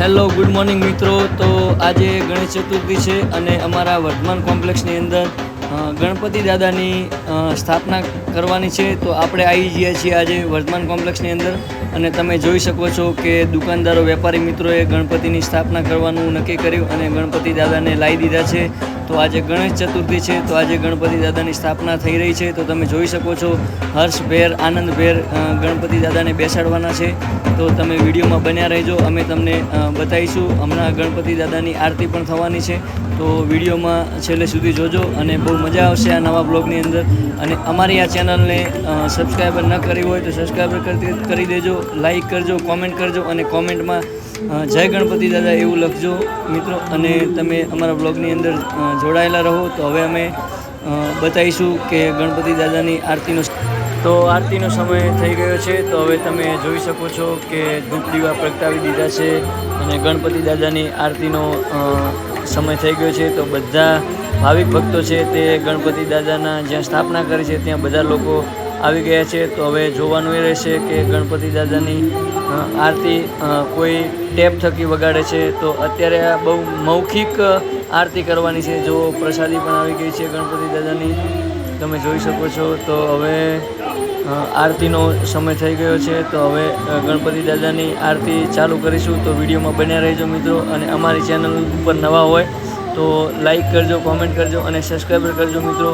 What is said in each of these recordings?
Hello good morning મિત્રો. તો આજે ગણેશ ચતુર્થી છે અને અમારા વર્ધમાન કોમ્પ્લેક્સની અંદર ગણપતિ દાદાની સ્થાપના કરવાની છે, તો આપણે આવી ગયા છીએ આજે વર્ધમાન કોમ્પ્લેક્સની અંદર. અને તમે જોઈ શકો છો કે દુકાનદારો, વેપારી મિત્રોએ ગણપતિની સ્થાપના કરવાનું નક્કી કર્યું અને ગણપતિ દાદાને લાવી દીધા છે. તો આજે ગણેશ ચતુર્થી છે, તો આજે ગણપતિ દાદાની સ્થાપના થઈ રહી છે. તો તમે જોઈ શકો છો હર્ષભેર આનંદભેર ગણપતિ દાદાને બેસાડવાના છે. તો તમે વિડીયોમાં બન્યા રહેજો, અમે તમને બતાવીશું. હમણાં ગણપતિ દાદાની આરતી પણ થવાની છે. તો વિડીયોમાં છેલ્લે સુધી જોજો અને બહુ મજા આવશે આ નવા બ્લોગની અંદર. અને અમારી આ ચેનલને સબસ્ક્રાઈબર ન કરી હોય તો સબસ્ક્રાઈબર કરી કરી દેજો લાઈક કરજો કોમેન્ટ કરજો અને કોમેન્ટમાં જય ગણપતિ દાદા એવું લખજો, મિત્રો. અને તમે અમારા બ્લોગની અંદર જોડાયેલા રહો તો હવે અમે બતાવીશું કે ગણપતિ દાદાની આરતીનો તો આરતીનો સમય થઈ ગયો છે. તો હવે તમે જોઈ શકો છો કે ધૂપ દીવા પ્રગટાવી દીધા છે અને ગણપતિ દાદાની આરતીનો સમય થઈ ગયો છે. તો બધા ભાવિક ભક્તો છે તે ગણપતિ દાદાના જ્યાં સ્થાપના કરી છે, ત્યાં બધા લોકો આવી ગયા છે. તો હવે જોવાનું એ રહેશે કે ગણપતિ દાદાની આરતી કોઈ ટેપ થકી વગાડે છે. તો અત્યારે આ બહુ મૌખિક આરતી કરવાની છે. જો પ્રસાદી પણ આવી ગઈ છે ગણપતિ દાદાની, તમે જોઈ શકો છો. તો હવે આરતીનો સમય થઈ ગયો છે. તો હવે ગણપતિ દાદાની આરતી ચાલુ કરીશું. તો વિડીયોમાં બન્યા રહેજો મિત્રો. અને અમારી ચેનલ ઉપર નવા હોય તો લાઈક કરજો કોમેન્ટ કરજો અને સબસ્ક્રાઈબર કરજો મિત્રો.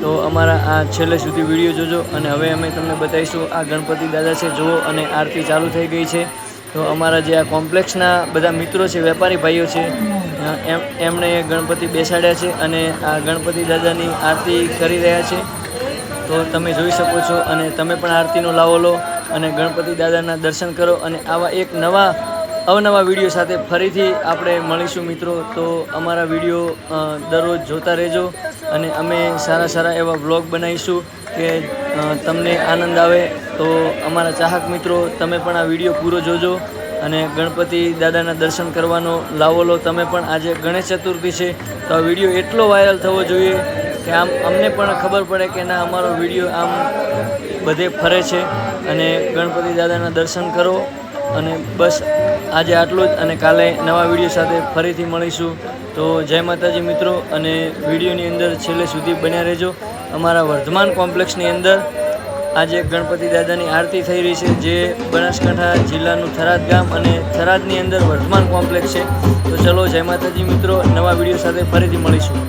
તો અમારા આ છેલ્લે સુધી વીડિયો જોજો અને હવે અમે તમને બતાવીશું આ ગણપતિ દાદા છે. જુઓ અને આરતી ચાલુ થઈ ગઈ છે. તો અમારા જે આ કોમ્પ્લેક્સના બધા મિત્રો છે, વેપારી ભાઈઓ છે એમ, એમણે ગણપતિ બેસાડ્યા છે અને આ ગણપતિ દાદાની આરતી કરી રહ્યા છે. તો તમે જોઈ શકો છો અને તમે પણ આરતીનો લાવો લો અને ગણપતિ દાદાના દર્શન કરો અને આવા એક નવા અવનવા વીડિયો સાથે ફરીથી આપણે મળીશું મિત્રો. તો અમારા વીડિયો દરરોજ જોતા રહેજો અને અમે સારા સારા એવા વ્લોગ બનાવીશું કે તમને આનંદ આવે. તો અમારા ચાહક મિત્રો, તમે પણ આ વીડિયો પૂરો જોજો અને ગણપતિ દાદાના દર્શન કરવાનો લાવો લો. તમે પણ આજે ગણેશ ચતુર્થી છે, તો આ વીડિયો એટલો વાયરલ થવો જોઈએ કે આમ અમને પણ ખબર પડે કે ના, અમારો વીડિયો આમ બધે ફરે છે. અને ગણપતિ દાદાના દર્શન કરો અને બસ આજે આટલું જ અને કાલે નવા વીડિયો સાથે ફરીથી મળીશું. તો જય માતાજી મિત્રો અને વિડીયોની અંદર છેલ્લે સુધી બન્યા રહેજો. અમારા વર્ધમાન કોમ્પ્લેક્સની અંદર આજે ગણપતિ દાદાની આરતી થઈ રહી છે, જે બનાસકાંઠા જિલ્લાનું થરાદ ગામ અને થરાદની અંદર વર્ધમાન કોમ્પ્લેક્સ છે. તો ચલો જય માતાજી મિત્રો, નવા વીડિયો સાથે ફરીથી મળીશું.